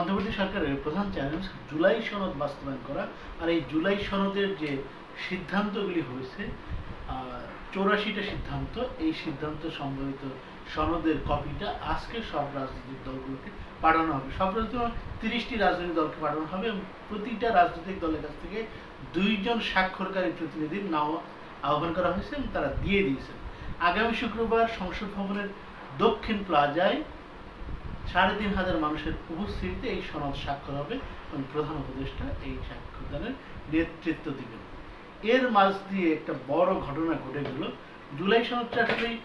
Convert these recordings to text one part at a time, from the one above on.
অন্তর্বর্তী সরকারের প্রধান চ্যালেঞ্জ জুলাই সনদ বাস্তবায়ন করা। আর এই জুলাই সনদের যে সিদ্ধান্তগুলি হয়েছে চৌরাশিটা সিদ্ধান্ত, এই সিদ্ধান্ত সম্বলিত সনদের কপিটা আজকে সব রাজনৈতিক দলগুলোকে পাঠানো হবে। সব তিরিশটি রাজনৈতিক দলকে পাঠানো হবে এবং প্রতিটা রাজনৈতিক দলের কাছ থেকে দুইজন স্বাক্ষরকারী প্রতিনিধির নাও আহ্বান করা হয়েছে এবং তারা দিয়ে দিয়েছেন আগামী শুক্রবার সংসদ ভবনের দক্ষিণ প্লাজায় সাড়ে তিন হাজার মানুষের উপস্থিতিতে এই সনদ স্বাক্ষর হবে এবং প্রধান উপদেষ্টা এই স্বাক্ষরদানের নেতৃত্ব দিবেন। এর মাঝ দিয়ে একটা বড় ঘটনা ঘটে গেল। জুলাই সনদটা আসলেই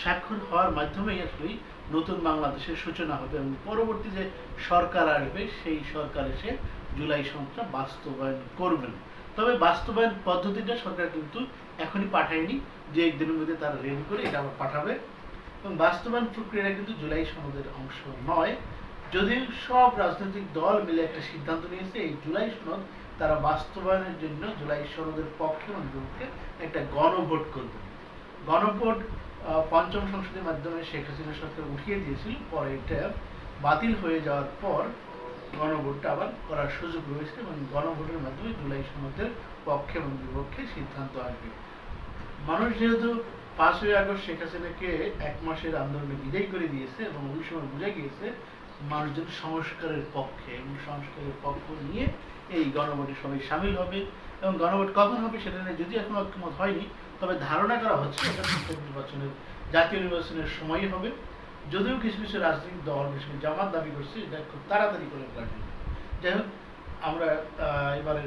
স্বাক্ষর হওয়ার মাধ্যমেই আসলেই নতুন বাংলাদেশের সূচনা হবে এবং পরবর্তী যে সরকার আসবে, সেই সরকার এসে জুলাই সনদটা বাস্তবায়ন করবেন। তবে বাস্তবায়ন পদ্ধতিটা সরকার কিন্তু এখনই পাঠায়নি। যে একদিনের মধ্যে তারা রেডি করে এটা আবার পাঠাবে। এবং বাস্তবায়ন প্রক্রিয়াটা কিন্তু জুলাই সনদের অংশ নয়। যদিও সব রাজনৈতিক দল মিলে একটা সিদ্ধান্ত নিয়েছে, এই জুলাই সনদ তারা বাস্তবায়নের জন্য জুলাই সনদের পক্ষে এবং বিপক্ষে একটা গণভোট করবে। গণভোট পঞ্চম সংসদের মাধ্যমে শেখ হাসিনা সরকার উঠিয়ে দিয়েছিল, পরে এটা বাতিল হয়ে যাওয়ার পর গণভোটটা আবার করার সুযোগ রয়েছে এবং গণভোটের মাধ্যমে জুলাই সনদের পক্ষে এবং বিপক্ষে সিদ্ধান্ত আসবে। মানুষ যেহেতু পাঁচই আগস্ট শেখ হাসিনাকে এক মাসের আন্দোলনে বিদায় করে দিয়েছে এবং ওই সময় বুঝে গিয়েছে মানুষজন সংস্কারের পক্ষে এবং সংস্কারের পক্ষ নিয়ে এই গণভোটে সবাই সামিল হবে এবং গণভোট কখন হবে সেটা নিয়ে যদি এখন ঐক্যমত হয়নি, তবে ধারণা করা হচ্ছে নির্বাচনের, জাতীয় নির্বাচনের সময়ই হবে। যদিও কিছু কিছু রাজনৈতিক দল, বিশেষ জামাত দাবি করছে এটা খুব তাড়াতাড়ি করে যাই হোক আমরা এবারে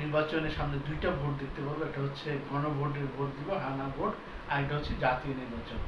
নির্বাচনের সামনে দুইটা ভোট দেখতে পাবো। একটা হচ্ছে গণভোটের ভোট দিব, হানা ভোট, আর একটা হচ্ছে জাতীয় নির্বাচন।